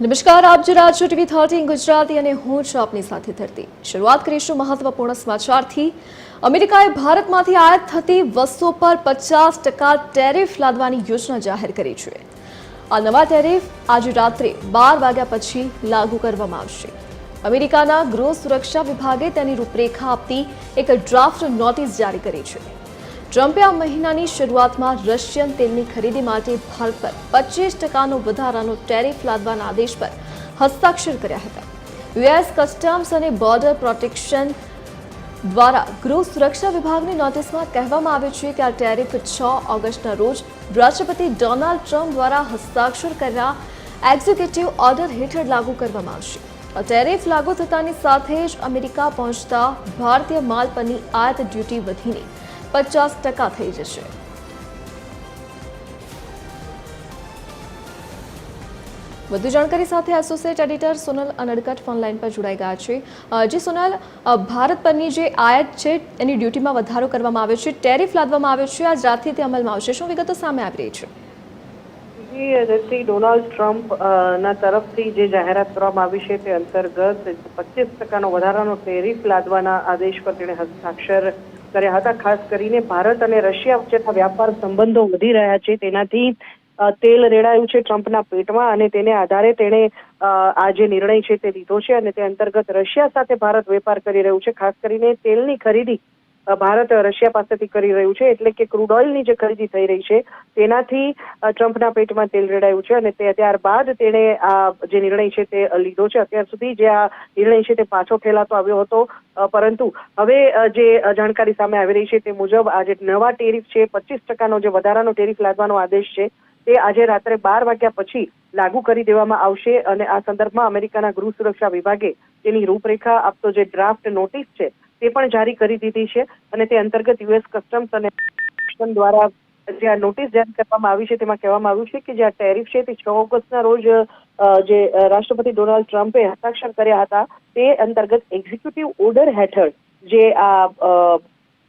નમસ્કાર, આપ જો રહ્યા ટીવી થર્ટીન ગુજરાતી અને હું છું આપની સાથે ધરતી. શરૂઆત કરીશું મહત્વપૂર્ણ સમાચારથી. અમેરિકાએ ભારતમાંથી આયાત થતી વસ્તુઓ પર પચાસ ટકા ટેરિફ લાદવાની યોજના જાહેર કરી છે. આ નવા ટેરિફ આજે રાત્રે બાર વાગ્યા પછી લાગુ કરવામાં આવશે. અમેરિકાના ગૃહ સુરક્ષા વિભાગે તેની રૂપરેખા આપતી એક ડ્રાફ્ટ નોટિસ જારી કરી છે. ટ્રમ્પે આ મહિનાની શરૂઆતમાં રશિયન તેલની ખરીદી માટે ભારત પર પચીસ ટકાનો વધારાનો ટેરિફ લાદવાના આદેશ પર હસ્તાક્ષર કર્યા હતા. યુએસ કસ્ટમ્સ અને બોર્ડર પ્રોટેક્શન દ્વારા ગૃહ સુરક્ષા વિભાગની નોટિસમાં કહેવામાં આવ્યું છે કે આ ટેરિફ છ ઓગસ્ટના રોજ રાષ્ટ્રપતિ ડોનાલ્ડ ટ્રમ્પ દ્વારા હસ્તાક્ષર કર્યા એક્ઝિક્યુટિવ ઓર્ડર હેઠળ લાગુ કરવામાં આવશે. આ ટેરિફ લાગુ થતાની સાથે જ અમેરિકા પહોંચતા ભારતીય માલ પરની આયાત ડ્યુટી વધીને પચાસ ટકા થઈ જશે. વધુ જાણકારી સાથે associate editor Sonal Anadkat phone line પર જોડાઈ ગયા છે. જે સોનલ ભારત પરની જે આયાત છે, એની ડ્યુટીમાં વધારો કરવામાં આવ્યો છે, ટેરિફ લાદવામાં આવ્યો છે, આજ રાતથી તે અમલમાં આવશે. શું વિગતો સામે આવી રહી છે? ડોનાલ્ડ ટ્રમ્પ ના તરફથી જે જાહેરાત કરવામાં આવી છે તે અંતર્ગત પચીસ ટકાનો વધારાનો ટેરિફ લાદવાના આદેશ પર તેણે હસ્તાક્ષર કર્યા હતા. ખાસ કરીને ભારત અને રશિયા વચ્ચેના વ્યાપાર સંબંધો વધી રહ્યા છે. તેનાથી તેલ રેડાયું છે ટ્રમ્પના પેટમાં અને તેને આધારે તેણે આ જે નિર્ણય છે તે લીધો છે અને તે અંતર્ગત રશિયા સાથે ભારત વેપાર કરી રહ્યું છે. ખાસ કરીને તેલની ખરીદી ભારત રશિયા પાસેથી કરી રહ્યું છે, એટલે કે ક્રૂડ ઓઇલની જે ખરીદી થઈ રહી છે, તેનાથી ટ્રમ્પના પેટમાં તેલ રેડાયું છે અને તે ત્યારબાદ તેણે આ જે નિર્ણય છે તે લીધો છે. અત્યાર સુધી જે આ નિર્ણય છે તે પાછો ફેલાતો આવ્યો હતો પરંતુ હવે જે જાણકારી સામે આવી રહી છે તે મુજબ આ જે નવા ટેરિફ છે, પચીસ ટકાનો જે વધારાનો ટેરિફ લાદવાનો આદેશ છે, તે આજે રાત્રે બાર વાગ્યા પછી લાગુ કરી દેવામાં આવશે અને આ સંદર્ભમાં અમેરિકાના ગૃહ સુરક્ષા વિભાગે તેની રૂપરેખા આપતો જે ડ્રાફ્ટ નોટિસ છે તે પણ જારી કરી દીધી છે અને તે અંતર્ગત યુએસ કસ્ટમ્સ અને દ્વારા જે આ નોટિસ જારી કરવામાં આવી છે તેમાં કહેવામાં આવ્યું છે કે જે આ ટેરિફ છે તે છ ઓગસ્ટના રોજ જે રાષ્ટ્રપતિ ડોનાલ્ડ ટ્રમ્પે હસ્તાક્ષર કર્યા હતા તે અંતર્ગત એક્ઝિક્યુટિવ ઓર્ડર હેઠળ જે આ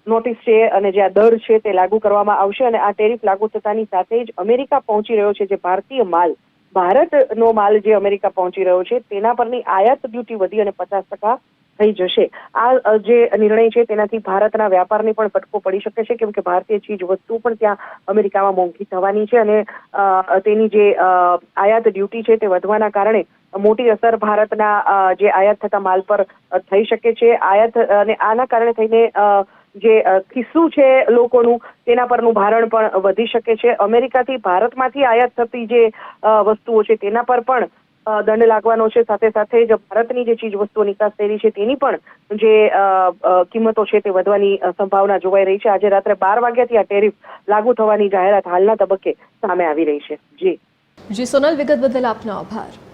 નોટિસ છે અને જે આ દર છે તે લાગુ કરવામાં આવશે અને આ ટેરિફ લાગુ થતાની સાથે જ અમેરિકા પહોંચી રહ્યો છે જે ભારતીય માલ, ભારતનો માલ જે અમેરિકા પહોંચી રહ્યો છે તેના પરની આયાત ડ્યુટી વધી અને પચાસ ટકા થઈ જશે. આ જે નિર્ણય છે તેનાથી ભારતના વ્યાપારની પણ ફટકો પડી શકે છે, કેમ કે ભારતીય ચીજ વસ્તુ પણ ત્યાં અમેરિકામાં મોંઘી થવાની છે અને તેની જે આયાત ડ્યુટી છે તે વધવાના કારણે મોટી અસર ભારતના જે આયાત થતા માલ પર થઈ શકે છે. આયાત, અને આના કારણે થઈને જે ખિસ્સું છે લોકોનું તેના પરનું ભારણ પણ વધી શકે છે. અમેરિકાથી ભારતમાંથી આયાત થતી જે વસ્તુઓ છે તેના પર પણ દંડ લાગવાનો છે. સાથે સાથે જ ભારતની જે ચીજ વસ્તુઓ નિકાસ થઈ છે, તેની પણ જે કિંમતો છે તે વધવાની સંભાવના જોવાઈ રહી છે. આજે રાત્રે બાર વાગ્યાથી આ ટેરિફ લાગુ થવાની જાહેરાત હાલના તબક્કે સામે આવી રહી છે. જી. જી, સોનલ વિગત બદલ આપનો આભાર.